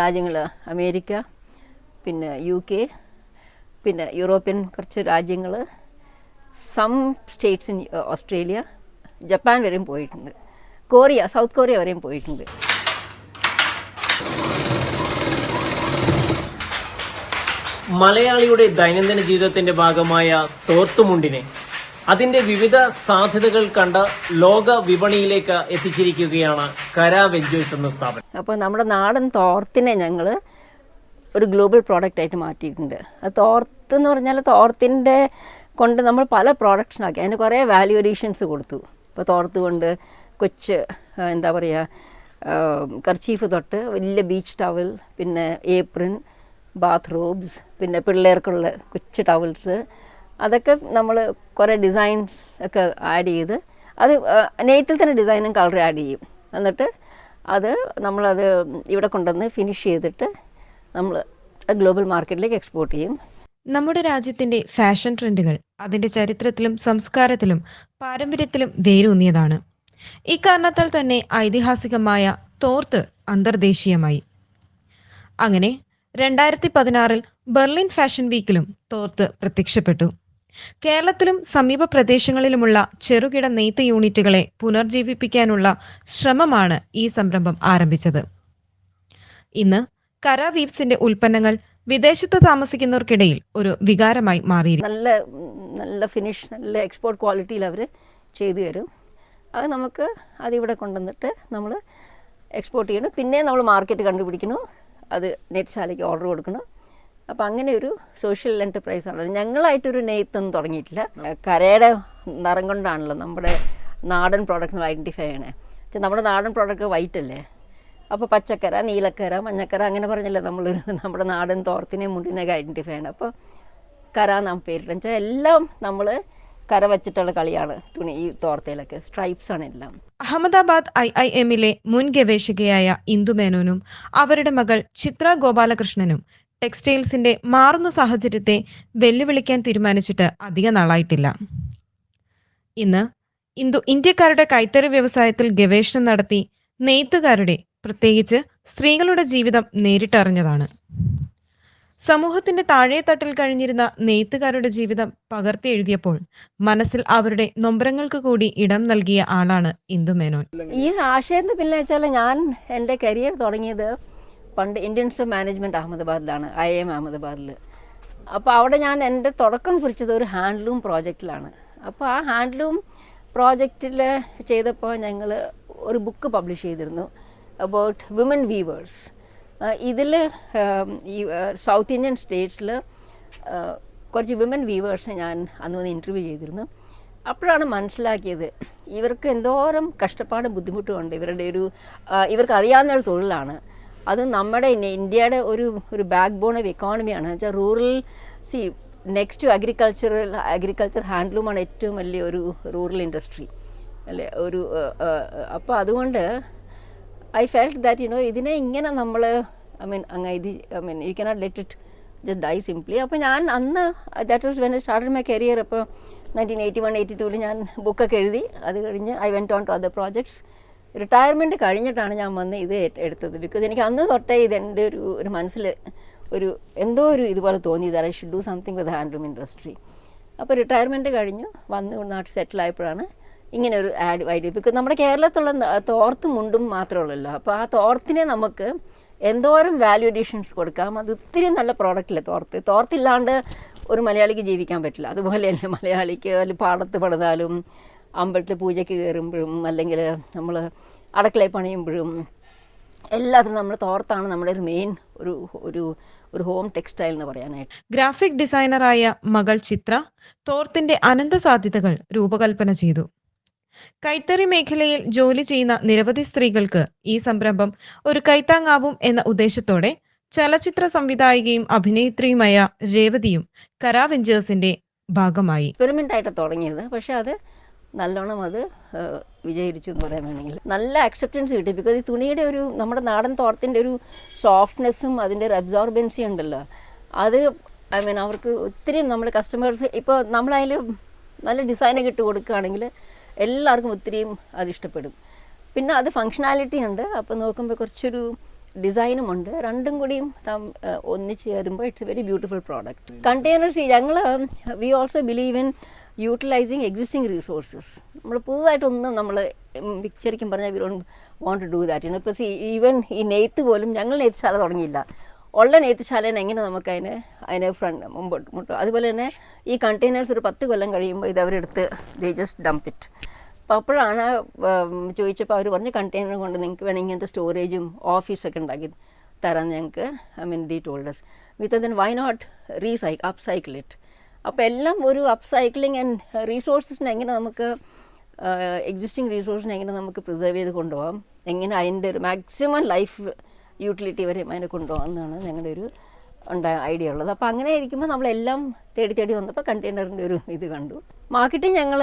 രാജ്യങ്ങൾ അമേരിക്ക പിന്നെ U K പിന്നെ യൂറോപ്യൻ കുറച്ച് രാജ്യങ്ങൾ some states in Australia Japan വരെയും പോയിട്ടുണ്ട്. കൊറിയ സൗത്ത് കൊറിയ വരെയും പോയിട്ടുണ്ട്. മലയാളിയുടെ ദൈനംദിന ജീവിതത്തിന്റെ ഭാഗമായ തോർത്തുമുണ്ടിനെ അതിന്റെ വിവിധ സാധ്യതകൾ കണ്ട് ലോക വിപണിയിലേക്ക് എത്തിച്ചിരിക്കുകയാണ് കര വെഞ്ചേഴ്സ് എന്ന സ്ഥാപനം. അപ്പോൾ നമ്മുടെ നാടൻ തോർത്തിനെ ഞങ്ങൾ ഒരു ഗ്ലോബൽ പ്രോഡക്റ്റ് ആയിട്ട് മാറ്റിയിട്ടുണ്ട്. അത് തോർത്ത് എന്ന് പറഞ്ഞാൽ തോർത്തിന്റെ കൊണ്ട് നമ്മൾ പല പ്രോഡക്ട്സിനാക്കി അതിന് കുറേ വാല്യൂ അഡീഷൻസ് കൊടുത്തു. ഇപ്പോൾ തോർത്ത് കൊണ്ട് കൊച്ച് എന്താ പറയുക കർച്ചീഫ് തൊട്ട് വലിയ ബീച്ച് ടവൽ പിന്നെ ഏപ്രിൻ ബാത്ത് റോബ്സ് പിന്നെ പിള്ളേർക്കുള്ള കൊച്ചു ടവൽസ് അതൊക്കെ നമ്മൾ കുറേ ഡിസൈൻസ് ഒക്കെ ആഡ് ചെയ്ത് അത് നെയ്ത്തിൽ തന്നെ ഡിസൈനും കളറും ആഡ് ചെയ്യും. എന്നിട്ട് അത് നമ്മളത് ഇവിടെ കൊണ്ടുവന്ന് ഫിനിഷ് ചെയ്തിട്ട് നമ്മൾ ഗ്ലോബൽ മാർക്കറ്റിലേക്ക് എക്സ്പോർട്ട് ചെയ്യും. നമ്മുടെ രാജ്യത്തിന്റെ ഫാഷൻ ട്രെൻഡുകൾ അതിന്റെ ചരിത്രത്തിലും സംസ്കാരത്തിലും പാരമ്പര്യത്തിലും വേരൂന്നിയതാണ്. ഇക്കാരണത്താൽ തന്നെ ഐതിഹാസികമായ തോർത്ത് അന്തർദേശീയമായി. അങ്ങനെ രണ്ടായിരത്തി പതിനാറിൽ ബെർലിൻ ഫാഷൻ വീക്കിലും തോർത്ത് പ്രത്യക്ഷപ്പെട്ടു. കേരളത്തിലും സമീപ പ്രദേശങ്ങളിലുമുള്ള ചെറുകിട നെയ്ത്ത് യൂണിറ്റുകളെ പുനർജീവിപ്പിക്കാനുള്ള ശ്രമമാണ് ഈ സംരംഭം ആരംഭിച്ചത്. ഇന്ന് കര വീവ്സിന്റെ ഉൽപ്പന്നങ്ങൾ വിദേശത്ത് താമസിക്കുന്നവർക്കിടയിൽ ഒരു വികാരമായി മാറിയിരിക്കുന്നു. നല്ല നല്ല ഫിനിഷ് നല്ല എക്സ്പോർട്ട് ക്വാളിറ്റിയിൽ അവർ ചെയ്തു തരും. അത് നമുക്ക് അതിവിടെ കൊണ്ടുവന്നിട്ട് നമ്മൾ എക്സ്പോർട്ട് ചെയ്യണം. പിന്നെ നമ്മൾ മാർക്കറ്റ് കണ്ടുപിടിക്കണം. അത് നെയ്ത്ത്ശാലയ്ക്ക് ഓർഡർ കൊടുക്കണം. അപ്പോൾ അങ്ങനെ ഒരു സോഷ്യൽ എന്റർപ്രൈസ് ആണ്. ഞങ്ങളായിട്ടൊരു നെയ്ത്തൊന്നും തുടങ്ങിയിട്ടില്ല. കരയുടെ നിറം കൊണ്ടാണല്ലോ നമ്മുടെ നാടൻ പ്രോഡക്റ്റ് ഐഡന്റിഫൈ ചെയ്യണേ. പക്ഷെ നമ്മുടെ നാടൻ പ്രോഡക്റ്റ് വൈറ്റ് അല്ലേ? അപ്പോൾ പച്ചക്കര നീലക്കര മഞ്ഞക്കര അങ്ങനെ പറഞ്ഞല്ലേ നമ്മളൊരു നമ്മുടെ നാടൻ തോർത്തിനെയും മുണ്ടിനെയൊക്കെ ഐഡന്റിഫൈ ചെയ്യണം. അപ്പോൾ കര നാം പേരിടും വെച്ചാൽ എല്ലാം നമ്മൾ കര വച്ചിട്ടുള്ള കളിയാണ് തുണി ഈ തോർത്തയിലൊക്കെ. സ്ട്രൈപ്സ് ആണ് എല്ലാം. അഹമ്മദാബാദ് ഐ ഐ എമ്മിലെ മുൻ ഗവേഷകയായ ഇന്ദു മേനോനും അവരുടെ മകൾ ചിത്ര ഗോപാലകൃഷ്ണനും ടെക്സ്റ്റൈൽസിന്റെ മാറുന്ന സാഹചര്യത്തെ വെല്ലുവിളിക്കാൻ തീരുമാനിച്ചിട്ട് അധിക നാളായിട്ടില്ല. ഇന്ന് ഇന്ദു ഇന്ത്യക്കാരുടെ കൈത്തറി വ്യവസായത്തിൽ ഗവേഷണം നടത്തി നെയ്ത്തുകാരുടെ പ്രത്യേകിച്ച് സ്ത്രീകളുടെ ജീവിതം നേരിട്ടറിഞ്ഞതാണ്. സമൂഹത്തിന്റെ താഴെത്തട്ടിൽ കഴിഞ്ഞിരുന്ന നെയ്ത്തുകാരുടെ ജീവിതം പകർത്തി എഴുതിയപ്പോൾ മനസ്സിൽ അവരുടെ നൊമ്പരങ്ങൾക്ക് കൂടി ഇടം നൽകിയ ആളാണ് ഇന്ദു മേനോൻ. ഈ ഒരു ആശയത്തിന് പിന്നെ വെച്ചാൽ ഞാൻ എന്റെ കരിയർ തുടങ്ങിയത് പണ്ട് ഇന്ത്യൻ ഇൻസ്റ്റിറ്റ്യൂട്ട് മാനേജ്മെന്റ് അഹമ്മദാബാദിലാണ് ഐ എം അഹമ്മദാബാദിൽ അപ്പോൾ അവിടെ ഞാൻ എന്റെ തുടക്കം കുറിച്ചത് ഒരു ഹാൻഡ്ലൂം പ്രോജക്റ്റിലാണ്. അപ്പോൾ ആ ഹാൻഡ്ലൂം പ്രോജക്റ്റിൽ ചെയ്തപ്പോൾ ഞങ്ങൾ ഒരു ബുക്ക് പബ്ലിഷ് ചെയ്തിരുന്നു അബൌട്ട് വിമൻ വീവേഴ്സ്. ഇതിൽ ഈ സൗത്ത് ഇന്ത്യൻ സ്റ്റേറ്റ്സിൽ കുറച്ച് വിമൻ വീവേഴ്സിനെ ഞാൻ അന്ന് വന്ന് ഇന്റർവ്യൂ ചെയ്തിരുന്നു. അപ്പോഴാണ് മനസ്സിലാക്കിയത് ഇവർക്ക് എന്തോരം കഷ്ടപ്പാടും ബുദ്ധിമുട്ടുമുണ്ട് ഇവരുടെ ഒരു ഇവർക്ക് അറിയാവുന്ന ഒരു തൊഴിലാണ്. അത് നമ്മുടെ ഇന്ത്യയുടെ ഒരു ഒരു ബാക്ക് ബോൺ ഓഫ് എക്കോണമിയാണ് വെച്ചാൽ rural see next agricultural agriculture ഹാൻഡ്ലൂമാണ് ഏറ്റവും വലിയ ഒരു റൂറൽ ഇൻഡസ്ട്രി അല്ലേ? ഒരു അപ്പോൾ അതുകൊണ്ട് I felt that you know ഇതിനെ ഇങ്ങനെ നമ്മൾ ഐ മീൻ അങ്ങ് ഇത് I mean you cannot let it just die simply അപ്പോൾ ഞാൻ അന്ന് that was when started my career അപ്പോൾ നയന്റീൻ എയ്റ്റി വൺ എയ്റ്റി ടൂവിൽ ഞാൻ ബുക്കൊക്കെ എഴുതി. അത് കഴിഞ്ഞ് I went on to other projects retirement കഴിഞ്ഞിട്ടാണ് ഞാൻ വന്ന് ഇത് എടുത്തത്. ബിക്കോസ് എനിക്ക് അന്ന് തൊട്ടേ ഇത് എന്റെ ഒരു ഒരു മനസ്സിൽ ഒരു എന്തോ ഒരു ഇതുപോലെ തോന്നി തോന്നിയത് I should do something with handloom industry അപ്പോൾ റിട്ടയർമെന്റ് കഴിഞ്ഞു. വന്ന് നാട്ടിൽ സെറ്റിൽ ആയപ്പോഴാണ് ഇങ്ങനെ ഒരു ആഡ് ഐഡിയ ബിക്കോസ് നമ്മുടെ കേരളത്തിലുള്ള തോർത്തും മുണ്ടും മാത്രമേ ഉള്ളല്ലോ. അപ്പോൾ ആ തോർത്തിനെ നമുക്ക് എന്തോരം വാല്യൂ അഡീഷൻസ് കൊടുക്കാം? അത് ഒത്തിരി നല്ല പ്രോഡക്റ്റില്ലേ തോർത്ത്? തോർത്തില്ലാണ്ട് ഒരു മലയാളിക്ക് ജീവിക്കാൻ പറ്റില്ല. അതുപോലെയല്ലേ മലയാളിക്ക് അല്ലെങ്കിൽ പാടത്ത് പണിതാലും അമ്പലത്തിൽ പൂജയ്ക്ക് കയറുമ്പോഴും അല്ലെങ്കിൽ നമ്മൾ അടക്കളയിൽ പണിയുമ്പോഴും എല്ലാത്തിനും നമ്മൾ തോർത്താണ് നമ്മുടെ ഒരു മെയിൻ ഒരു ഒരു ഒരു ഹോം ടെക്സ്റ്റൈൽ എന്ന് പറയാനായിട്ട്. ഗ്രാഫിക് ഡിസൈനറായ മകൾ ചിത്ര തോർത്തിന്റെ അനന്ത സാധ്യതകൾ രൂപകൽപ്പന ചെയ്തു. കൈത്തറി മേഖലയിൽ ജോലി ചെയ്യുന്ന നിരവധി സ്ത്രീകൾക്ക് ഈ സംരംഭം ഒരു കൈത്താങ്ങാവും എന്ന ഉദ്ദേശത്തോടെ ചലച്ചിത്ര സംവിധായികയും അഭിനേത്രിയുമായ രേവതിയും കരാ വെഞ്ചേഴ്സിന്റെ ഭാഗമായി. എക്സ്പെരിമെന്റ് ആയിട്ട് തുടങ്ങിയത്. പക്ഷെ അത് നല്ലോണം അത് വിജയിച്ചു എന്ന് പറയാൻ വേണമെങ്കിൽ. നല്ല അക്സെപ്റ്റൻസ് കിട്ടി. ബിക്കോസ് ഈ തുണിയുടെ ഒരു നമ്മുടെ നാടൻ തോർത്തിന്റെ ഒരു സോഫ്റ്റ്നെസ്സും അതിന്റെ ഒരു അബ്സോർബൻസി ഉണ്ടല്ലോ. അത് ഐ മീൻ അവർക്ക് ഒത്തിരി നമ്മൾ കസ്റ്റമേഴ്സ് ഇപ്പോൾ നമ്മളതിൽ നല്ല ഡിസൈനൊക്കെ ഇട്ട് കൊടുക്കുകയാണെങ്കിൽ എല്ലാവർക്കും ഒത്തിരിയും അത് ഇഷ്ടപ്പെടും. പിന്നെ അത് ഫങ്ഷനാലിറ്റി ഉണ്ട്. അപ്പോൾ നോക്കുമ്പോൾ കുറച്ചൊരു ഡിസൈനും ഉണ്ട്. രണ്ടും കൂടിയും ഒന്നിച്ച് ചേരുമ്പോൾ it's a very beautiful product containers ഞങ്ങൾ we also believe in utilising existing resources നമ്മൾ പുതുതായിട്ടൊന്നും നമ്മൾ ശരിക്കും പറഞ്ഞാൽ we don't want to do that ഇപ്പോൾ സി ഈവൻ ഈ നെയ്ത്ത് പോലും ഞങ്ങൾ നെയ്ത്ത്ശാല തുടങ്ങിയില്ല. ഉള്ള നെയ്ത്ത്ശാലേനെ എങ്ങനെ നമുക്ക് അതിന് ഫ്രണ്ട് മുമ്പോട്ട് മുട്ടും അതുപോലെ തന്നെ ഈ കണ്ടെയ്നേഴ്സ് ഒരു പത്ത് കൊല്ലം കഴിയുമ്പോൾ ഇത് അവരെടുത്ത് ദേ ജസ്റ്റ് ഡംപ് ഇറ്റ് അപ്പോൾ അപ്പോഴാണ് ചോദിച്ചപ്പോൾ അവർ പറഞ്ഞ് കണ്ടെയ്നർ കൊണ്ട് നിങ്ങൾക്ക് വേണമെങ്കിൽ ഇങ്ങനത്തെ സ്റ്റോറേജും ഓഫീസൊക്കെ ഉണ്ടാക്കി തരാൻ ഞങ്ങൾക്ക് I mean the told us with then why not റീസൈ upcycle it അപ്പോൾ എല്ലാം ഒരു അപ്സൈക്ലിംഗ് ആൻഡ് റീസോഴ്സസിനെ എങ്ങനെ നമുക്ക് എക്സിസ്റ്റിംഗ് റീസോഴ്സിനെ എങ്ങനെ നമുക്ക് പ്രിസർവ് ചെയ്ത് കൊണ്ടുപോകാം? എങ്ങനെ അതിന്റെ ഒരു മാക്സിമം ലൈഫ് യൂട്ടിലിറ്റി വരെ അതിനെ കൊണ്ടുപോകാം എന്നാണ് ഞങ്ങളുടെ ഒരു ഉണ്ടായ ഐഡിയ ഉള്ളത്. അപ്പോൾ അങ്ങനെ ഇരിക്കുമ്പോൾ നമ്മളെല്ലാം തേടി തേടി വന്നപ്പോൾ കണ്ടെയ്നറിന്റെ ഒരു ഇത് കണ്ടു. മാർക്കറ്റിംഗ് ഞങ്ങൾ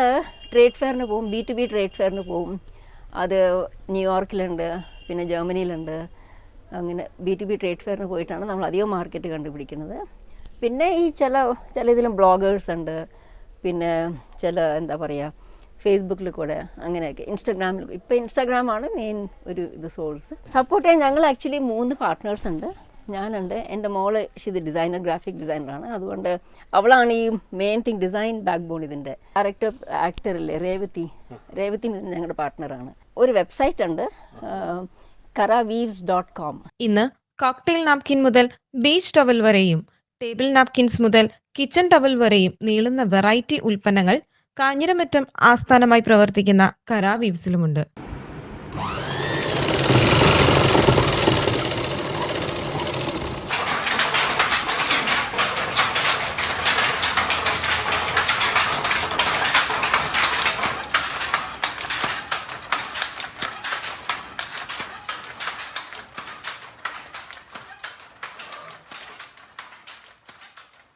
ട്രേഡ് ഫെയറിന് പോകും ബി ടു ബി ട്രേഡ് ഫെയറിന് പോകും അത് ന്യൂയോർക്കിലുണ്ട് പിന്നെ ജർമ്മനിയിലുണ്ട് അങ്ങനെ ബി ടു ബി ട്രേഡ് ഫെയറിന് പോയിട്ടാണ് നമ്മൾ അധികം മാർക്കറ്റ് കണ്ടുപിടിക്കുന്നത്. പിന്നെ ഈ ചില ചില ഇതിലും ബ്ലോഗേഴ്സ് ഉണ്ട്. പിന്നെ ചില എന്താ പറയുക ഫേസ്ബുക്കിൽ കൂടെ അങ്ങനെയൊക്കെ ഇൻസ്റ്റാഗ്രാമിൽ ഇപ്പോൾ ഇൻസ്റ്റാഗ്രാമാണ് മെയിൻ ഒരു ഇത് സോഴ്സ് സപ്പോർട്ട് ചെയ്യാൻ ഞങ്ങൾ ആക്ച്വലി മൂന്ന് പാർട്ട്നേഴ്സ് ഉണ്ട്. ഞാനുണ്ട് എന്റെ മോൾ ഇത് ഡിസൈനർ ഗ്രാഫിക് ഡിസൈനറാണ് അതുകൊണ്ട് അവളാണ് ഈ main thing design backbone ഇതിന്റെ ഡയറക്ടർ ആക്ടറില്ലേ രേവതി. രേവതി ഞങ്ങളുടെ പാർട്ട്ണറാണ് ഒരു വെബ്സൈറ്റ് ഉണ്ട് കറ വീവ്സ് ഡോട്ട് കോം ഇന്ന് കോക്ടെയിൽ നാപ്കിൻ മുതൽ ബീച്ച് ടവൽ വരെയും ടേബിൾ നാപ്കിൻസ് മുതൽ കിച്ചൺ ടവൽ വരെയും നീളുന്ന വെറൈറ്റി ഉൽപ്പന്നങ്ങൾ കാഞ്ഞിരമറ്റം ആസ്ഥാനമായി പ്രവർത്തിക്കുന്ന കരാ വീവ്സിലുമുണ്ട്.